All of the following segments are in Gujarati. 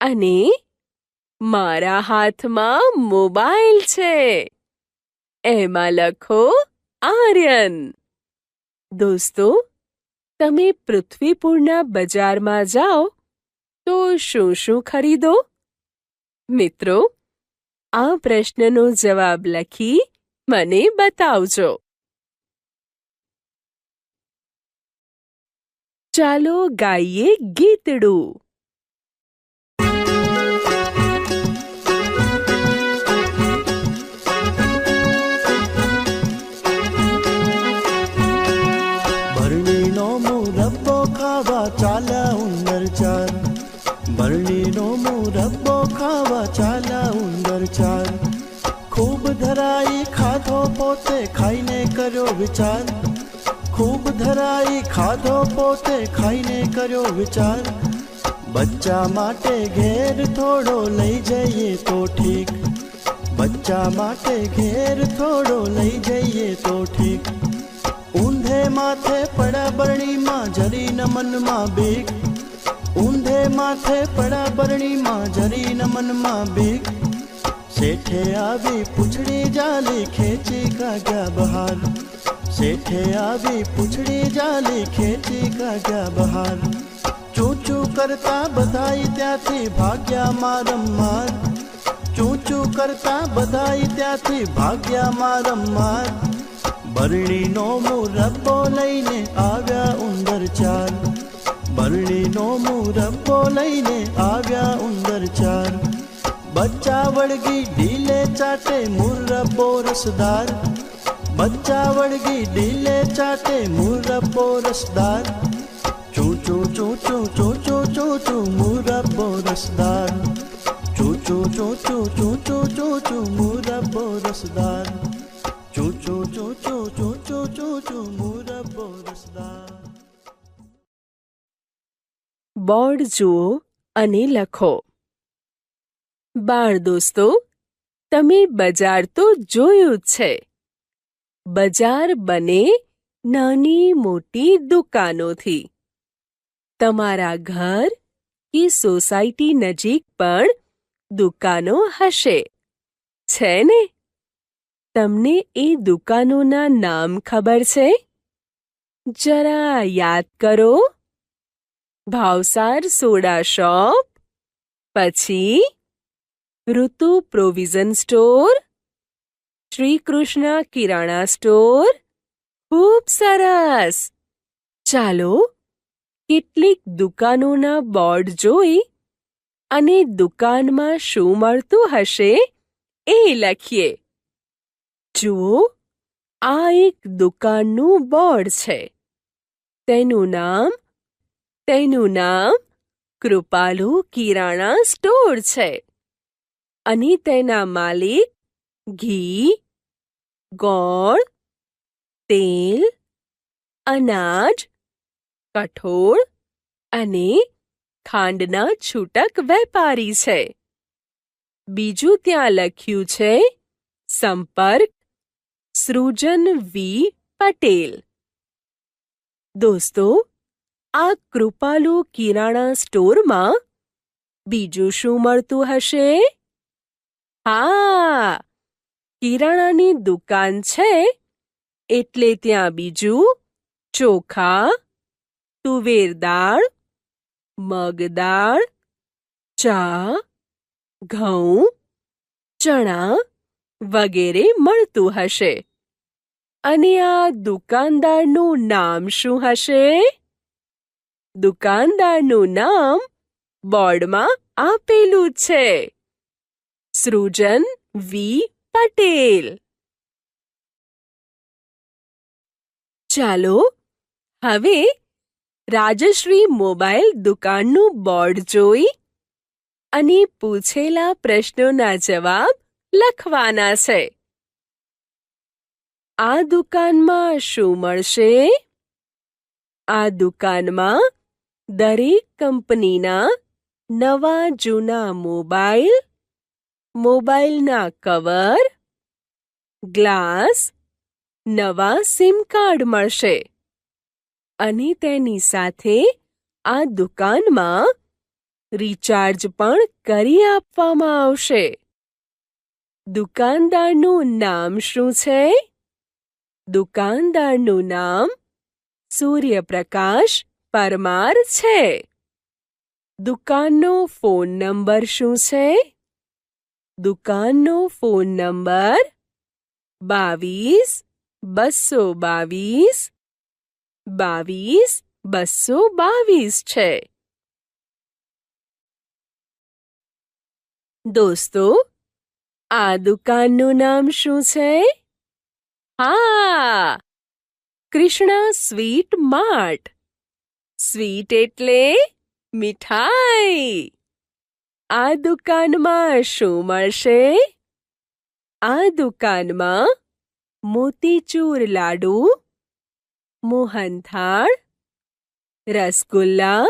અને મારા હાથમાં મોબાઈલ છે. એમાં લખો આર્યન. દોસ્તો, તમે પૃથ્વીપુરના બજારમાં જાઓ તો શું શું ખરીદો? મિત્રો, આ પ્રશ્નનો જવાબ લખી મને બતાવજો. ચાલો ગાઈએ ગીતડું. ધરાઈ ખાધો પોતે ખાઈને કર્યો વિચાર. ખૂબ ધરાઈ ખાધો પોતે ખાઈને કર્યો વિચાર. બચ્ચા માટે ઘેર થોડો લઈ જઈએ તો ઠીક. બચ્ચા માટે ઘેર થોડો લઈ જઈએ તો ઠીક. ઊંધે માથે પડા બરણીમાં જરી ન મનમાં બીક. ઊંધે માથે પડા બરણીમાં જરી ન મનમાં બીક. શેઠે આવી પૂછડી જાલી ખેંચી કાગ્યા બહાર. શેઠે આવી પૂછડી જાલી ખેંચી કાગ્યા બહાર. ચૂં ચૂં કરતા બધાય ત્યાંથી ભાગ્યા મારમ માર. ચૂં ચૂં કરતા બધાય ત્યાંથી ભાગ્યા મારમ માર. બરણીનો મુરબ્બો લઈને આવ્યા ઉંદર ચાર. બરણીનો મુરબ્બો લઈને બચ્ચા વળગી ઢીલે ચાટે મુરબ્બો રસદાર બચ્ચા વળગી ઢીલે ચાટે મુરબ્બો રસદાર ચૂ ચૂ ચૂ ચૂ ચૂ રસદાર ચૂ ચૂ ચૂ ચૂ ચૂ રસદાર ચૂ ચૂ ચૂ ચૂ ચૂ રસદાર બોર્ડ જુઓ અને લખો બાળ દોસ્તો, તમે બજાર તો જોયું જ છે. બજાર બને નાની મોટી દુકાનોથી. તમારા ઘર કે સોસાયટી નજીક પણ દુકાનો હશે. છે ને? તમને એ દુકાનોના નામ ખબર છે? જરા યાદ કરો. ભાવસાર સોડા શોપ, પછી Rutu provision store, Shri Krishna kirana store, ખૂબ સરસ. ચાલો, કેટલીક દુકાનોના બોર્ડ જોઈ અને દુકાનમાં શું મળતું હશે એ લખીએ. જુઓ, આ એક દુકાનનું બોર્ડ છે. તેનું નામ તેનું નામ કૃપાલુ કિરાણા સ્ટોર છે. અને તેના માલિક ઘી, ગોળ, તેલ, અનાજ, કઠોળ અને ખાંડના છૂટક વેપારી છે. બીજું ત્યાં લખ્યું છે, સંપર્ક સૃજન વી. પટેલ. દોસ્તો, આ કૃપાલુ કિરાણા સ્ટોરમાં બીજું શું મળતું હશે? હા, કિરાણાની દુકાન છે, એટલે ત્યાં બીજું ચોખા, તુવેર દાળ, મગ દાળ, ચા, ઘઉં, ચણા વગેરે મળતું હશે. અને આ દુકાનદારનું નામ શું હશે? દુકાનદારનું નામ બોર્ડમાં આપેલું છે. સૃજન વી પટેલ ચાલો, હવે રાજશ્રી મોબાઈલ દુકાનનું બોર્ડ જોઈ અને પૂછેલા પ્રશ્નોના જવાબ લખવાના છે. આ દુકાનમાં શું મળશે? આ દુકાનમાં દરેક કંપનીના નવા જૂના મોબાઈલ મોબાઈલના કવર, ગ્લાસ, નવા સિમ કાર્ડ મળશે. અને તેની સાથે આ દુકાનમાં રિચાર્જ પણ કરી આપવામાં આવશે. દુકાનદારનું નામ શું છે? દુકાનદારનું નામ સૂર્યપ્રકાશ પરમાર છે. દુકાનનો ફોન નંબર શું છે? દુકાનનો ફોન નંબર બાવીસ, બસો બાવીસ બાવીસ, બસો બાવીસ છે. દોસ્તો, આ દુકાનનું નામ શું છે? હા, કૃષ્ણા સ્વીટ માર્ટ. સ્વીટ એટલે મીઠાઈ. આ દુકાનમાં શું મળશે? આ દુકાનમાં મોતીચૂર લાડુ, મોહનથાળ, રસગુલ્લા,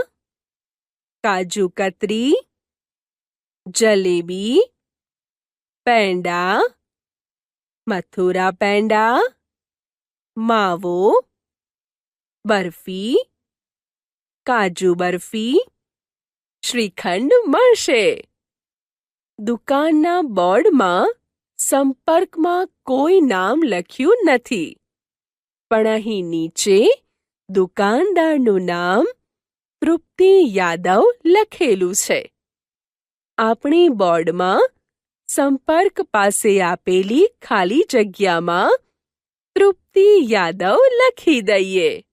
કાજુ કતરી, જલેબી, પેંડા, મથુરા પેંડા, માવો, બરફી, કાજુ બરફી શ્રીખંડ મળશે. દુકાનના બોર્ડમાં સંપર્કમાં કોઈ નામ લખ્યું નથી. પણ અહીં નીચે દુકાનદારનું નામ તૃપ્તિ યાદવ લખેલું છે. આપણી બોર્ડમાં સંપર્ક પાસે આપેલી ખાલી જગ્યામાં તૃપ્તિ યાદવ લખી દઈએ.